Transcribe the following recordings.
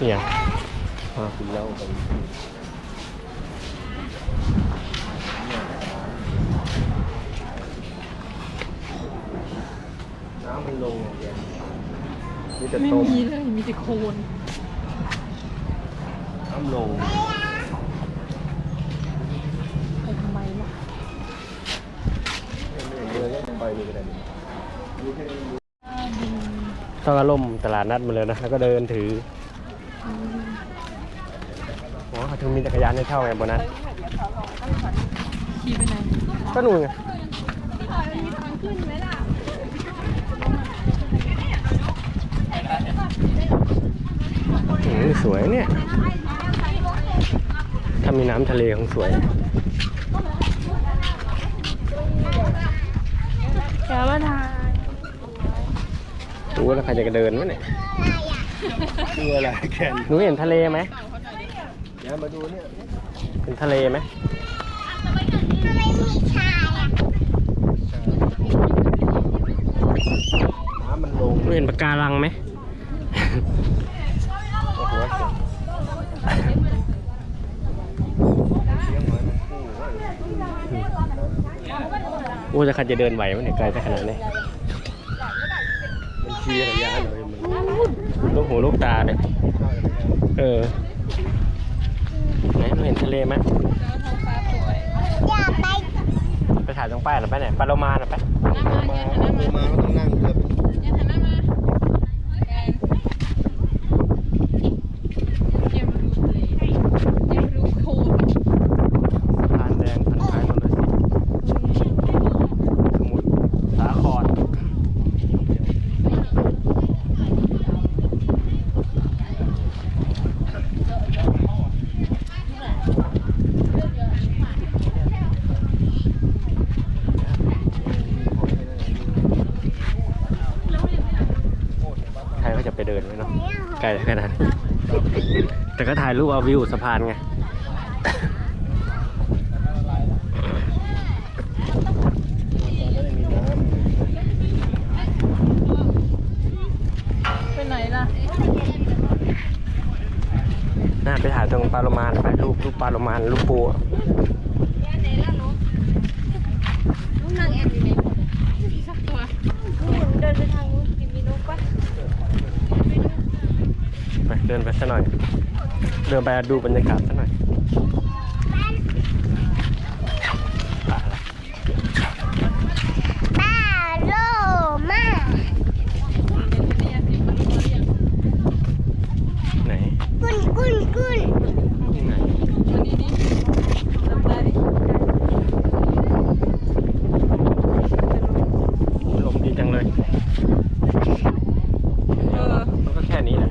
เนี่ยพากินเหล้ากันน้ำมันลงอย่างเดียวนี่จะไม่ต้มมีเลย มีแต่โคลนน้ำลงไปทำไมล่ะเรือก็ไปเลยก็ได้ดูแค่นี้ ต้องอารมณ์ตลาดนัดมาเลยนะ แล้วก็เดินถืออ๋อ เขาถึงมีจักรยานให้เช่าไงบนนั้นขี่ไปไหนก็นู่นไงอืมสวยเนี่ย ถ้ามีน้ำทะเลคงสวยแกว่าทายดูแล้วใครจะเดินวะเนี่ยคืออะไรแคนหนูเห็นทะเลไหม เดี๋ยวมาดูเนี่ยเห็นทะเลไหมน้ำมันลงหนูเห็นปะการังไหมโอ้โหเสียงเสียงหอยมันคู่เว้ยโอ้จะใครจะเดินไหววะเนี่ยไกลสักขนาดนี้มันขี่จักรยานเลยมันลูกหูลูกตาเลยเออไหนหนูเห็นทะเลไหมไปถ่ายตรงป้ายหน่อยไปไหนปลาโลมาหน่อยไปมาลงมาก็ต้องนั่งเรือเป็น สะพานแดงพันท้ายนนทสิสมุทรสาครใครเขาจะไปเดินไหมเนาะไกล ขนาดนี้แต่ก็ถ่ายรูปเอาวิวสะพานไงไม่ได้มีน้ไปไหนล่ะน่าไปถ่ายตรงปลาโลมานไปรูปรูปปลาโลมานรูปปูอะ เดินไปทางนู้นกินมีนกปะ ไป เดินไปสักหน่อย เดินไปดูบรรยากาศสักหน่อยอะ ป้าโลมา ไหน กุนกุนกุน ไหน วันนี้นี่ลำไย ลมดีจังเลย เออ มันก็แค่นี้แหละ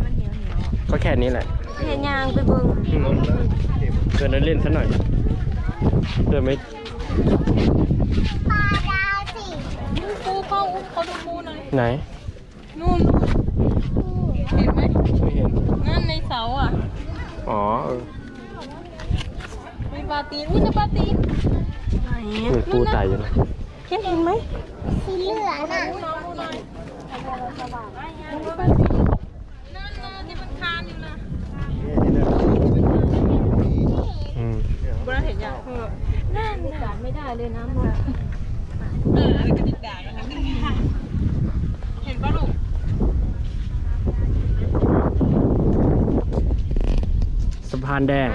ก็แค่ นี้แหละเฮียยางไปเบิ่งอืมเดินเล่นๆสักหน่อยเดินไม่ปลาดาวสิปูเขาเขาดูปูหน่อยไหนนู่นเห็นไหมไม่เห็นนั่นในเสาอะอ๋อเออมีปลาตีนอุ้ยจะปลาตีนเหมือนปูไต่อยู่นะเห็นเห็นไหมสีเหลืองน่ะปูน้องปูหน่อยมีปลาตีนนั่นน่ะที่มันคานอยู่นะ อืม โบราณ เห็นยังเออนั่นน่ะไม่ได้เลยนะมันเอออะไรกระดิกด่างนะคะเห็นปะลูกสะพานแดง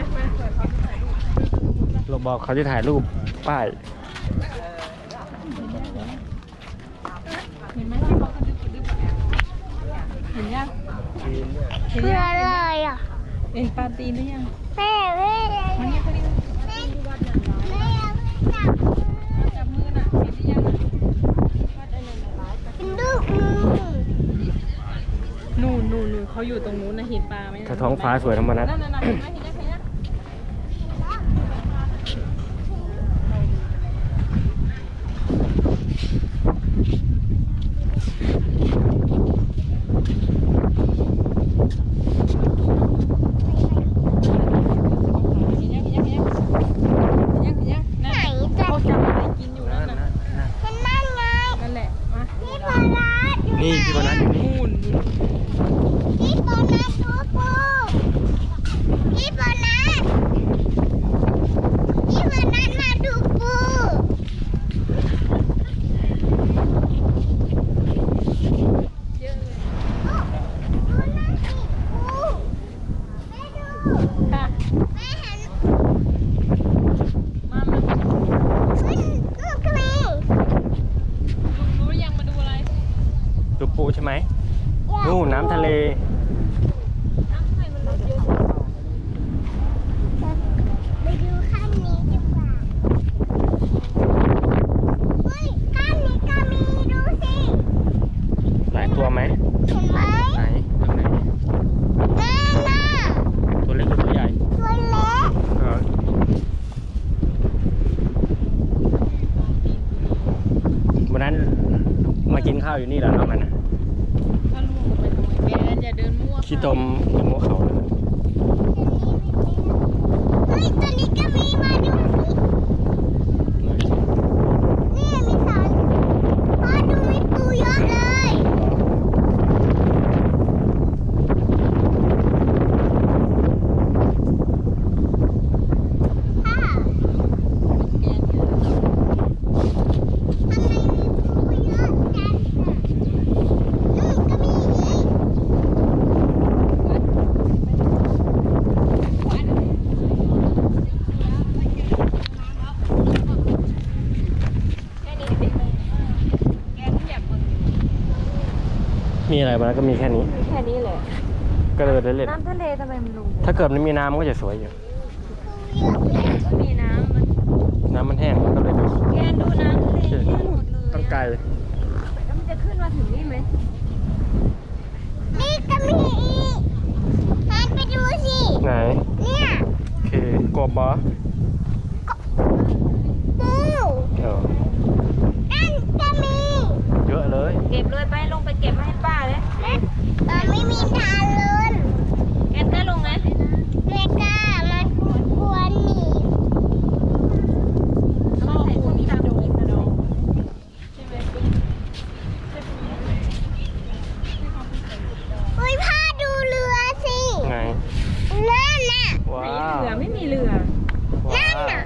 เราบอกเขาจะถ่ายรูปป้ายเห็นไหมที่เขากระดึบกระดึบเห็นยังเห็นเพื่อยังอะไรอะเห็นปลาตีนหรือยังแม่แม่มันนี่เขาเรียกแม่จับมือ น่ะเห็นหรือยังเป็นลูกมือนู่นนู่นนู่นเขาอยู่ตรงนู้นนะเห็นปลาไหมถ้าท้องฟ้าสวยธรรมนัส นั่นน่ะเห็นไหมเห็นยังเห็น นี่พี่โบนัสอยู่นี่พี่โบนัสดูปูพี่โบนัสพี่นัสดูปูแม่ดูแม่ มันน่ะถ้าลุงไปทำไมแกอย่าเดินมั่วขี้ตมขี้โมเขาน่ะ เฮ้ยตัวนี้ก็มีมาดูสินี่มีสองพ่อดูมีปูเยอะเลยพ่อ แกเนี่ย ทำไมมีปูเยอะจังนู่นก็มีอีก แค่นี้ติดเลยแกที่อยากมึง มีอะไรมาแล้วก็มีแค่นี้ แค่นี้แหละก็เลยได้เล่นน้ำทะเลทำไมมันลงถ้าเกิดมันมีน้ำมันก็จะสวยอยู่ มันมีน้ำมันน้ำมันแห้งมันก็เลยดูแกดูน้ำทะเลแห้งหมดเลยต้องไกลแล้วมันจะขึ้นมาถึงนี่ไหมนี่ก็มีอีกหันไปดูสิ ไหน เนี่ยโอเคกบบอ ปู เออ นั่นก็มี เยอะเลย เก็บเลยไปลงไปเก็บมาให้ป้าเลย เออไม่มีทางเลย แกกล้าลงไหม ไม่กล้ามันกลัวหนี เอาใส่ถุงดำกินนะน้องใช่ไหม อุ้ยพ่อดูเรือสิ ไง นั่นน่ะ ว้า ไหน ว เรือไม่มีเรือ ว้า นั่น ว น่ะ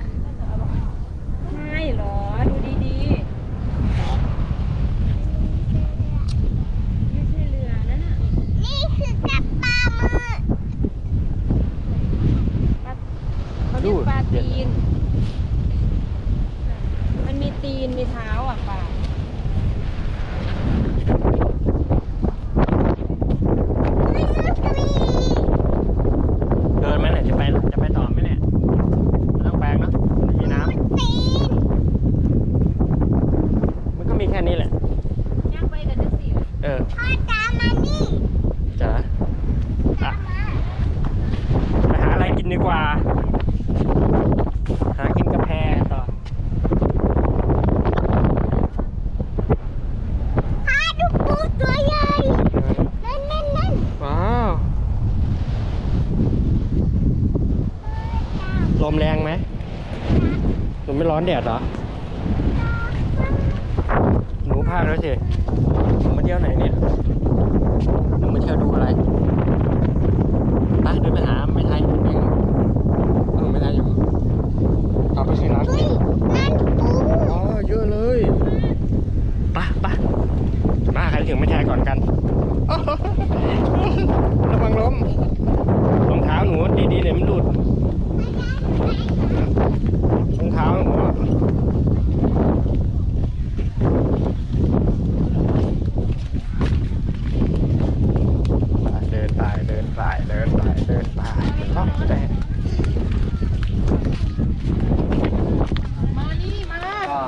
ไม่หรอ ดูดีๆ ไม่ใช่เรือนั่นน่ะ นี่คือกระเป๋ามือ เขาเรียกปลาตีน มันมีตีน มีเท้าอะปลา เฮ้ยนู่นก็มี เดินไหมเนี่ยจะไปจะไปต่อไหมเนี่ยไม่ต้องแปลงเนอะไม่มีน้ ตีนำมันก็มีแค่นี้แหละ ย่างไปกันจะสิ เออ พ่อตามมานี่ จ๋าอะไปหาอะไรกินดีกว่า หากินกาแฟต่อ พ่อดูปูตัวใหญ่นั่นนั่นนั่น ว้าว ลมแรงไหม ลมไม่ร้อนแดดเหรอ หนูพาแล้วสิ หนูมาเที่ยวไหนเนี่ย หนูมาเที่ยวดูอะไรไปเดินไปหาไม่ไทยเองเออไม่ไทยอยู่เอาไปซื้อน้ำเฮ้กิยนนั่นปูอ๋อเยอะเลยไปไปมาใครถึงไม่แทนก่อนกัน ระวังล้มรองเท้าหนูดีๆเนี่ยมันหลุด รองเท้าหนูอะไปเดินไปเดินไปเดินไปเดินไปเลาะแต่ มานี่มา ก็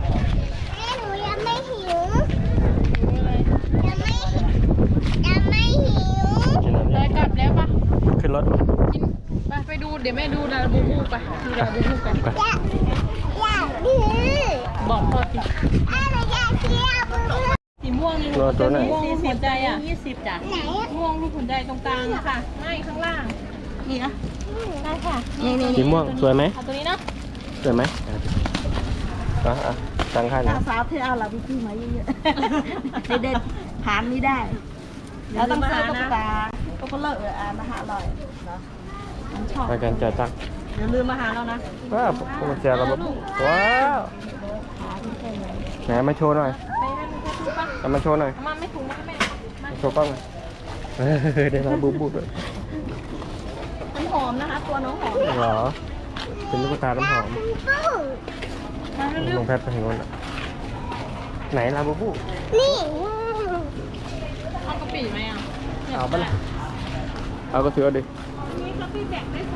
แม่หนูยังไม่หิวยังไม่ยังไม่หิว กินอะไร ไป เนี่ย กลับแล้วปะ ขึ้นรถ กินไปไปดู เดี๋ยวแม่ดูดาบูบูไป ดูดาบูบูกันไปอยากดีบอกพ่อที่สีม่วงนี่ตัวตัวไหน ม่วงหัวใจอะยี่สิบจ้ะม่วงรูปหัวใจตรงกลางค่ะ ไม่ข้างล่าง นี่นะ ได้ค่ะ นี่นี่สีม่วงสวยไหมเอาตัวนี้นะสวยไหมอะอะตังค่านะสาวที่เอาเราไปซื้อมาเยอะๆเด็ดๆผ่านไม่ได้ แล้วต้องซื้อตุ๊กตาตุ๊กตาเอออ่านมาหาอร่อยเนาะมันชอบ ไปกันจ่ายตังค์ อย่าลืมมาหาเรานะว้าวพวกมันแจกเราแบบว้าวไหนมาโชว์หน่อยไปให้มันแค่ทุกปะเอามาโชว์หน่อยเอามาไม่ถุงนะแม่มาโชว์กล้องหน่อยเออได้มาบูบูด้วยำหอมนะคะตัวน้องหอมเหรอเป็นลูกตาน้ำหอมมาเร็วลงแพทไปถึงโน้นอะไหนลาบูบูนี่ๆเอากระปิไหมอะเอาปะล่ะเอาก็ถือเอาดินี่กระปิแบ่งได้สอง